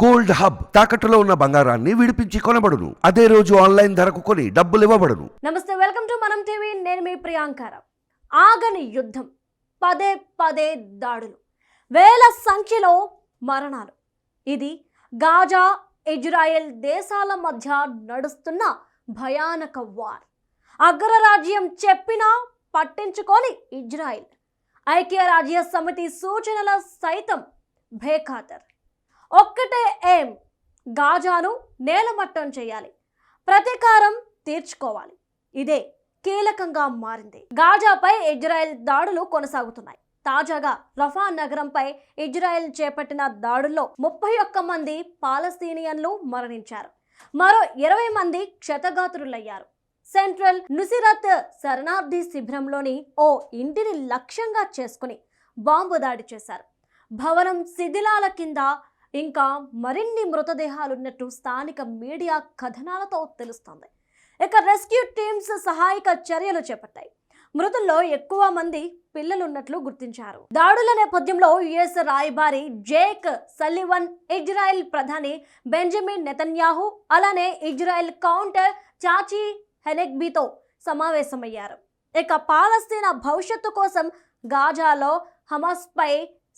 Gold hub తాకట్టులో ఉన్న బంగారాన్ని విడిపించి కొనబడును. అదే రోజు ఆన్లైన్ ధరకు కొని డబ్బులు ఇవ్వబడును. నమస్తే వెల్కమ్ టు మనం టీవీ. నేను మీ ప్రియాంకర ఆగని యుద్ధం పదే పదే దాడులు వేల సంఖ్యలో మరణాలు. ఇది గాజా ఇజ్రాయెల్ దేశాల మధ్య నడుస్తున్న భయానక వార్. అగ్రరాజ్యం చెప్పినా పట్టించుకొని ఇజ్రాయెల్. ఐక్యరాజ్య సమితి సూచనల సైతం బేఖాతర్. ఒక్కటే ఏం? గాజాను నేలమట్టం చేయాలి. ప్రతీకారం తీర్చుకోవాలి. ఇదే కీలకంగా మారింది. గాజాపై ఇజ్రాయెల్ దాడులు కొనసాగుతున్నాయి. తాజాగా రఫా నగరంపై ఇజ్రాయెల్ చేపట్టిన దాడుల్లో ముప్పై ఒక్క మంది పాలస్తీనియన్లు మరణించారు. మరో ఇరవై మంది క్షతగాత్రులయ్యారు. సెంట్రల్ నుసిరత్ శరణార్థి శిబిరంలోని ఓ ఇంటిని లక్ష్యంగా చేసుకుని బాంబు దాడి చేశారు. భవనం శిథిలాల కింద ఇంకా మరిన్ని మృతదేహాలు ఉన్నట్టు స్థానిక మీడియా కథనాలతో తెలుస్తోంది. ఇక రెస్క్యూ టీమ్స్ సహాయక చర్యలు చేపట్టాయి. మృతుల్లో ఎక్కువ మంది పిల్లలున్నట్లు గుర్తించారు. దాడుల నేపథ్యంలో యుఎస్ రాయబారి జేక్ సల్లివన్ ఇజ్రాయెల్ ప్రధాని బెంజమిన్ నెతన్యాహు అలానే ఇజ్రాయెల్ కౌంటర్ చాచి హెనెగ్బీతో సమావేశమయ్యారు. ఇక పాలస్తీనా భవిష్యత్తు కోసం గాజాలో హమాస్పై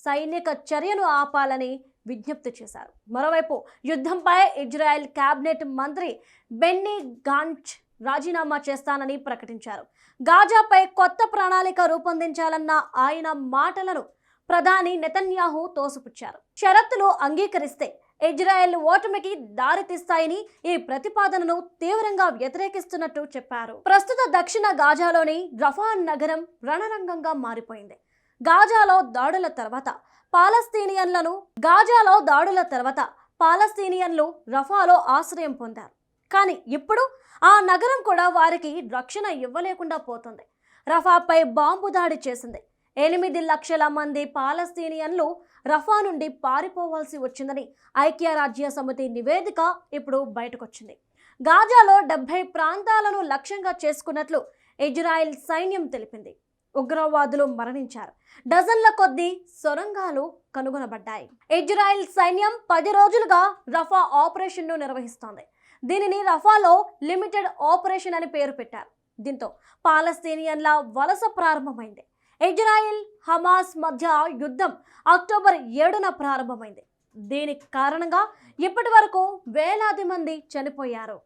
సైనిక చర్యను ఆపాలని విజ్ఞప్తి చేశారు. మరోవైపు యుద్ధంపై ఇజ్రాయెల్ కేబినెట్ మంత్రి బెన్నీ గాంచ్ రాజీనామా చేస్తానని ప్రకటించారు. గాజాపై కొత్త ప్రణాళిక రూపొందించాలన్న ఆయన మాటలను ప్రధాని నెతన్యాహు తోసిపుచ్చారు. షరతులు అంగీకరిస్తే ఇజ్రాయెల్ ఓటమికి దారితీస్తాయని ఈ ప్రతిపాదనను తీవ్రంగా వ్యతిరేకిస్తున్నట్టు చెప్పారు. ప్రస్తుత దక్షిణ గాజాలోని రఫాన్ నగరం రణరంగంగా మారిపోయింది. గాజాలో దాడుల తర్వాత పాలస్తీనియన్లను గాజాలో దాడుల తర్వాత పాలస్తీనియన్లు రఫాలో ఆశ్రయం పొందారు. కానీ ఇప్పుడు ఆ నగరం కూడా వారికి రక్షణ ఇవ్వలేకుండా పోతుంది. రఫాపై బాంబు దాడి చేసింది. ఎనిమిది లక్షల మంది పాలస్తీనియన్లు రఫా నుండి పారిపోవాల్సి వచ్చిందని ఐక్యరాజ్య సమితి నివేదిక ఇప్పుడు బయటకొచ్చింది. గాజాలో డెబ్బై ప్రాంతాలను లక్ష్యంగా చేసుకున్నట్లు ఇజ్రాయెల్ సైన్యం తెలిపింది. ఉగ్రవాదులు మరణించారు. డజన్ల కొద్దీ సొరంగాలు కనుగొనబడ్డాయి. ఇజ్రాయెల్ సైన్యం పది రోజులుగా రఫా ఆపరేషన్ను నిర్వహిస్తోంది. దీనిని రఫాలో లిమిటెడ్ ఆపరేషన్ అని పేరు పెట్టారు. దీంతో పాలస్తీనియన్ల వలస ప్రారంభమైంది. ఇజ్రాయిల్ హమాస్ మధ్య యుద్ధం అక్టోబర్ ఏడున ప్రారంభమైంది. దీనికి కారణంగా ఇప్పటి వరకు వేలాది మంది చనిపోయారు.